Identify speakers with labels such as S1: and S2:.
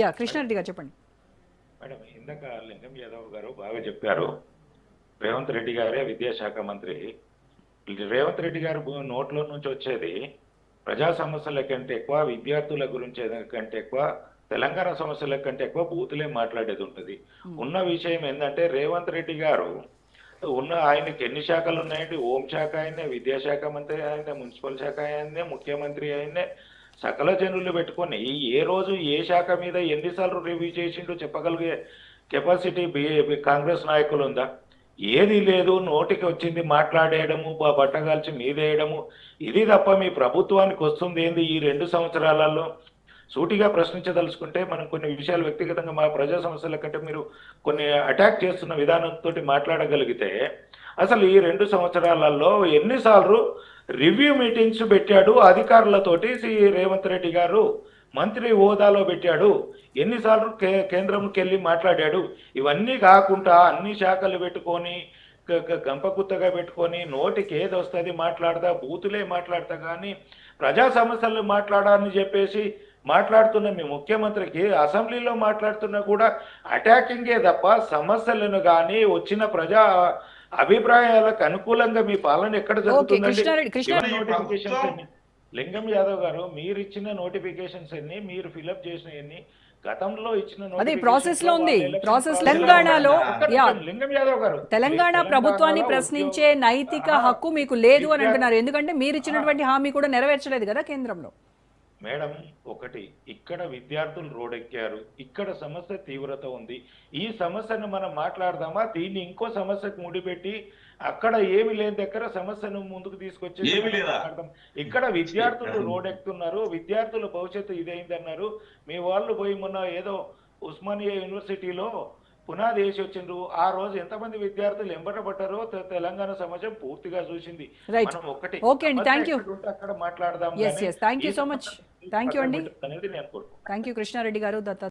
S1: Yeah Krishna Reddy గారు చెప్పండి.
S2: Madam ఇందాక లింగం యాదవ్ గారు బాగా చెప్పారు. రేవంత్ రెడ్డి గారే విద్యాశాఖ మంత్రి. రేవంత్ రెడ్డి గారు నోట్లో నుంచి వచ్చేది ప్రజా సమస్యల కంటే ఎక్కువ విద్యార్థుల గురించి కంటే ఎక్కువ తెలంగాణ సమస్యల కంటే ఎక్కువ బూతులే మాట్లాడేది ఉంటుంది. ఉన్న విషయం ఏంటంటే రేవంత్ రెడ్డి గారు ఉన్న ఆయనకి ఎన్ని శాఖలు ఉన్నాయండి హోంశాఖ ఆయనే విద్యాశాఖ మంత్రి ఆయనే మున్సిపల్ శాఖ ఆయనే ముఖ్యమంత్రి ఆయనే సకల జనులు పెట్టుకొని ఏ రోజు ఏ శాఖ మీద ఎన్నిసార్లు రివ్యూ చేసిండో చెప్పగలిగే కెపాసిటీ కాంగ్రెస్ నాయకులు ఉందా? ఏది లేదు నోటికి వచ్చింది మాట్లాడేయడము బట్టగాల్చి మీదేయడము. ఇది తప్ప మీ ప్రభుత్వానికి వస్తుంది ఏంది ఈ రెండు సంవత్సరాలలో? సూటిగా ప్రశ్నించదలుచుకుంటే మనం కొన్ని విషయాలు వ్యక్తిగతంగా మా ప్రజా సమస్యల కంటే మీరు కొన్ని అటాక్ చేస్తున్న విధానంతో మాట్లాడగలిగితే అసలు ఈ రెండు సంవత్సరాలలో ఎన్నిసార్లు రివ్యూ మీటింగ్స్ పెట్టాడు. అధికారులతోటి శ్రీ రేవంత్ రెడ్డి గారు మంత్రి హోదాలో పెట్టాడు. ఎన్నిసార్లు కే కేంద్రంకి వెళ్ళి మాట్లాడాడు. ఇవన్నీ కాకుండా అన్ని శాఖలు పెట్టుకొని గంపగుత్తగా పెట్టుకొని నోటికి ఏది వస్తుంది మాట్లాడదా బూతులే మాట్లాడతా కానీ ప్రజా సమస్యలు మాట్లాడాలని చెప్పేసి మాట్లాడుతున్న మీ ముఖ్యమంత్రికి అసెంబ్లీలో మాట్లాడుతున్నా కూడా అటాకింగే తప్ప సమస్యలను కానీ వచ్చిన ప్రజా అభిప్రాయాలకు అనుకూలంగా మీ పాలన ఎక్కడ జరుగుతుందండి? లింగం యాదవ్ గారు మీరు ఇచ్చిన నోటిఫికేషన్స్ ఎన్ని మీరు ఫిలప్ చేసిన ఎన్ని గతంలో ఇచ్చిన
S1: అది ప్రాసెస్లో ఉంది. ప్రాసెస్ తెలంగాణలో,
S2: లింగం యాదవ్ గారు.
S1: తెలంగాణ ప్రభుత్వాన్ని ప్రశ్నించే నైతిక హక్కు మీకు లేదు అని అంటున్నారు. ఎందుకంటే మీరు ఇచ్చినటువంటి హామీ కూడా నెరవేర్చలేదు కదా కేంద్రంలో.
S2: మేడం ఒకటి ఇక్కడ విద్యార్థులు రోడెక్కారు. ఇక్కడ సమస్య తీవ్రత ఉంది. ఈ సమస్యను మనం మాట్లాడదామా? దీన్ని ఇంకో సమస్యకు ముడిపెట్టి అక్కడ ఏమి లేని దగ్గర సమస్యను ముందుకు తీసుకొచ్చి. ఇక్కడ విద్యార్థులు రోడెక్కుతున్నారు. విద్యార్థుల భవిష్యత్తు ఇదైందన్నారు. మీ వాళ్ళు పోయి మొన్న ఏదో ఉస్మానియా యూనివర్సిటీలో పునాది వేసి వచ్చిండ్రు. ఆ రోజు ఎంతమంది విద్యార్థులు ఎంబట పట్టారో తె- తెలంగాణ సమాజం పూర్తిగా చూసింది. మనం ఒకటి అక్కడ మాట్లాడదాం
S1: Yes,
S2: కానీ
S1: yes, thank Thank you అండి. థ్యాంక్ యూ కృష్ణారెడ్డి గారు దత్త